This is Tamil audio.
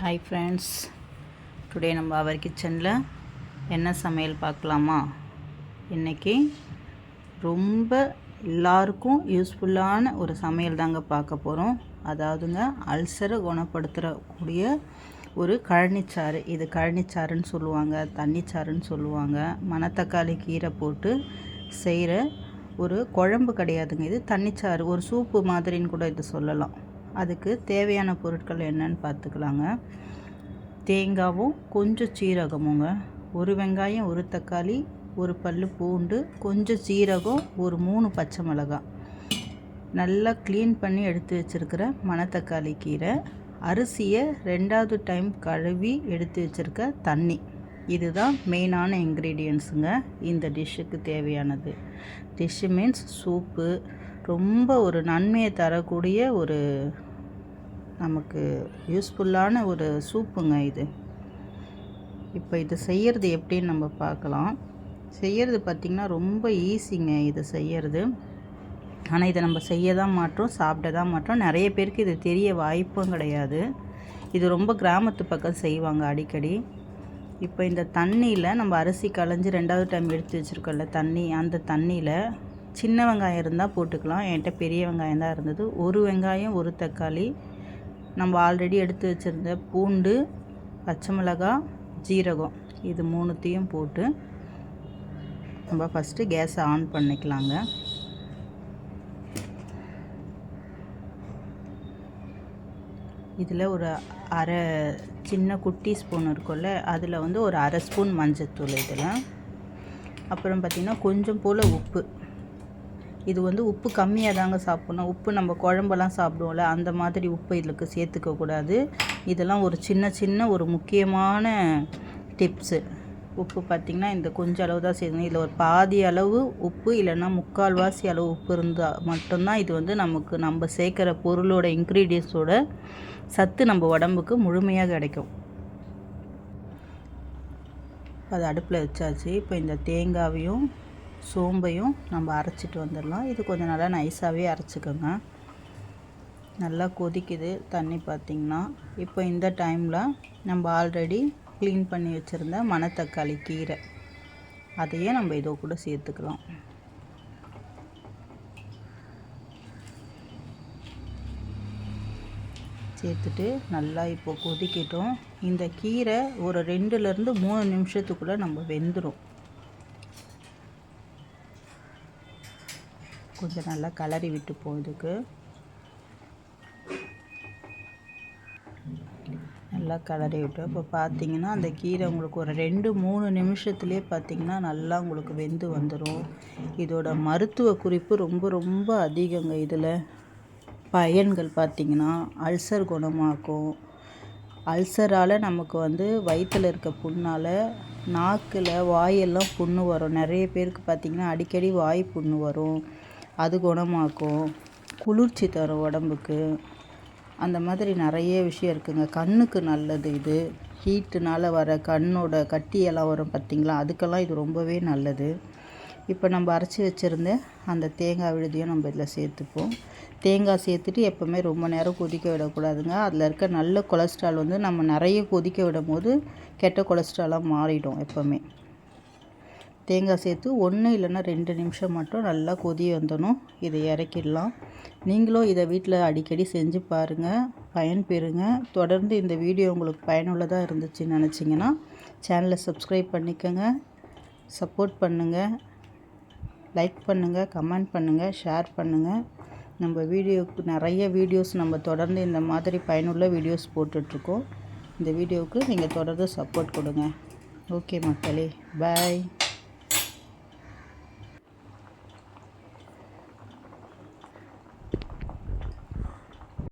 ஹாய் ஃப்ரெண்ட்ஸ் டுடே நம்ம அவர் கிச்சனில் என்ன சமையல் பார்க்கலாமா? இன்றைக்கி ரொம்ப எல்லாருக்கும் யூஸ்ஃபுல்லான ஒரு சமையல் தாங்க பார்க்க போகிறோம் அதாவதுங்க அல்சரை குணப்படுத்துகிறக்கூடிய ஒரு கழனிச்சாறு. இது கழனிச்சாறுன்னு சொல்லுவாங்க தண்ணிச்சாறுன்னு சொல்லுவாங்க. மணத்தக்காளி கீரை போட்டு செய்கிற ஒரு குழம்பு கிடையாதுங்க. இது தண்ணிச்சாறு. ஒரு சூப்பு மாதிரின்னு கூட இது சொல்லலாம். அதுக்கு தேவையான பொருட்கள் என்னன்னு பார்த்துக்கலாங்க. தேங்காவும் கொஞ்சம் சீரகமுங்க. ஒரு வெங்காயம் ஒரு தக்காளி ஒரு பல் பூண்டு கொஞ்சம் சீரகம் ஒரு மூணு பச்சை மிளகாய். நல்லா க்ளீன் பண்ணி எடுத்து வச்சுருக்கிற மணத்தக்காளி கீரை. அரிசியை ரெண்டாவது டைம் கழுவி எடுத்து வச்சுருக்க தண்ணி. இதுதான் மெயினான இன்க்ரீடியன்ஸுங்க இந்த டிஷ்ஷுக்கு தேவையானது. டிஷ்ஷு மீன்ஸ் சூப்பு ரொம்ப ஒரு நன்மையை தரக்கூடிய ஒரு நமக்கு யூஸ்ஃபுல்லான ஒரு சூப்புங்க இது. இப்போ இது செய்கிறது எப்படின்னு நம்ம பார்க்கலாம். செய்கிறது பார்த்திங்கன்னா ரொம்ப ஈஸிங்க இது செய்கிறது ஆனால் இதை நம்ம செய்ய தான் மாட்டோம் சாப்பிட தான் மாட்டோம் நிறைய பேருக்கு இது தெரிய வாய்ப்பும் கிடையாது. இது ரொம்ப கிராமத்து பக்கம் செய்வாங்க அடிக்கடி. இப்போ இந்த தண்ணியில் நம்ம அரிசி களைஞ்சி ரெண்டாவது டைம் எடுத்து வச்சுருக்கோம்ல தண்ணி அந்த தண்ணியில் சின்ன வெங்காயம் இருந்தால் போட்டுக்கலாம். என்கிட்ட பெரிய வெங்காயம் தான் இருந்தது. ஒரு வெங்காயம் ஒரு தக்காளி. நம்ம ஆல்ரெடி எடுத்து வச்சுருந்த பூண்டு பச்சை மிளகாய் ஜீரகம். இது மூணுத்தையும் போட்டு நம்ம ஃபஸ்ட்டு கேஸை ஆன் பண்ணிக்கலாங்க. இதில் ஒரு அரை சின்ன குட்டி ஸ்பூன் இருக்கும்ல அதில் வந்து ஒரு அரை ஸ்பூன் மஞ்சத்தூள் இதில். அப்புறம் பார்த்திங்கன்னா கொஞ்சம் போல் உப்பு. இது வந்து உப்பு கம்மியாக தாங்க சாப்பிட்ணும். உப்பு நம்ம குழம்பெல்லாம் சாப்பிடுவோம்ல அந்த மாதிரி உப்பு இதுக்கு சேர்த்துக்கக்கூடாது இதெல்லாம் ஒரு சின்ன சின்ன ஒரு முக்கியமான டிப்ஸு உப்பு பார்த்திங்கன்னா இந்த கொஞ்சம் அளவு தான் சேர்க்கணும். இதில் ஒரு பாதி அளவு உப்பு இல்லைன்னா முக்கால்வாசி அளவு உப்பு இருந்தால் மட்டும்தான் இது வந்து நமக்கு நம்ம சேர்க்குற பொருளோட இன்க்ரீடியன்ஸோட சத்து நம்ம உடம்புக்கு முழுமையாக கிடைக்கும். அது அடுப்பில் வச்சாச்சு. இப்போ இந்த தேங்காவையும் சோம்பையும் நம்ம அரைச்சிட்டு வந்துடலாம். இது கொஞ்சம் நல்லா நைஸாகவே அரைச்சிக்கோங்க. நல்லா கொதிக்குது தண்ணி பார்த்திங்கன்னா. இப்போ இந்த டைமில் நம்ம ஆல்ரெடி க்ளீன் பண்ணி வச்சுருந்த மணத்தக்காளி கீரை. அதையே நம்ம இதோ கூட சேர்த்துக்கலாம். சேர்த்துட்டு நல்லா இப்போ கொதிக்கட்டும். இந்த கீரை ஒரு ரெண்டுலேருந்து மூணு நிமிஷத்துக்குள்ளே நம்ம வெந்துடும் கொஞ்சம் நல்லா கலரி விட்டு போகுதுக்கு நல்லா கலரி விட்டு. இப்போ பார்த்தீங்கன்னா அந்த கீரை உங்களுக்கு ஒரு ரெண்டு மூணு நிமிஷத்துலேயே பார்த்தீங்கன்னா நல்லா உங்களுக்கு வெந்து வந்துடும் இதோட மருத்துவ குறிப்பு ரொம்ப ரொம்ப அதிகங்க இதில். பயன்கள் பார்த்திங்கன்னா அல்சர் குணமாக்கும். அல்சரால் நமக்கு வந்து வயிற்றில் இருக்க புண்ணால் நாக்கில் வாயெல்லாம் புண்ணு வரும். நிறைய பேருக்கு பார்த்திங்கன்னா அடிக்கடி வாய் புண்ணு வரும். அது குணமாக்கும். குளிர்ச்சி தரும் உடம்புக்கு. அந்த மாதிரி நிறைய விஷயம் இருக்குங்க. கண்ணுக்கு நல்லது இது. ஹீட்டுனால் வர கண்ணோட கட்டியெல்லாம் வரும் பார்த்திங்களா? அதுக்கெல்லாம் இது ரொம்பவே நல்லது. இப்போ நம்ம அரைச்சி வச்சுருந்த அந்த தேங்காய் விழுதியும் நம்ம இதில் சேர்த்துப்போம். தேங்காய் சேர்த்துட்டு எப்போவுமே ரொம்ப நேரம் கொதிக்க விடக்கூடாதுங்க. அதில் இருக்க நல்ல கொலஸ்ட்ரால் வந்து நம்ம நிறைய கொதிக்க விடும் போது கெட்ட கொலஸ்ட்ராலாக மாறிடும் எப்போவுமே. தேங்காய் சேர்த்து ஒன்று இல்லைன்னா ரெண்டு நிமிஷம் மட்டும் நல்லா கொதி வந்தணும். இதை இறக்கிடலாம். நீங்களும் இதை வீட்டில் அடிக்கடி செஞ்சு பாருங்கள் பயன் பெறுங்க. தொடர்ந்து இந்த வீடியோ உங்களுக்கு பயனுள்ளதாக இருந்துச்சுன்னு நினச்சிங்கன்னா சேனலை சப்ஸ்கிரைப் பண்ணிக்கோங்க. சப்போர்ட் பண்ணுங்கள் லைக் பண்ணுங்கள் கமெண்ட் பண்ணுங்கள் ஷேர் பண்ணுங்கள் நம்ம வீடியோவுக்கு நிறைய வீடியோஸ் நம்ம தொடர்ந்து இந்த மாதிரி பயனுள்ள வீடியோஸ் போட்டுட்ருக்கோம். இந்த வீடியோவுக்கு நீங்கள் தொடர்ந்து சப்போர்ட் கொடுங்க. ஓகே மக்களே. பாய்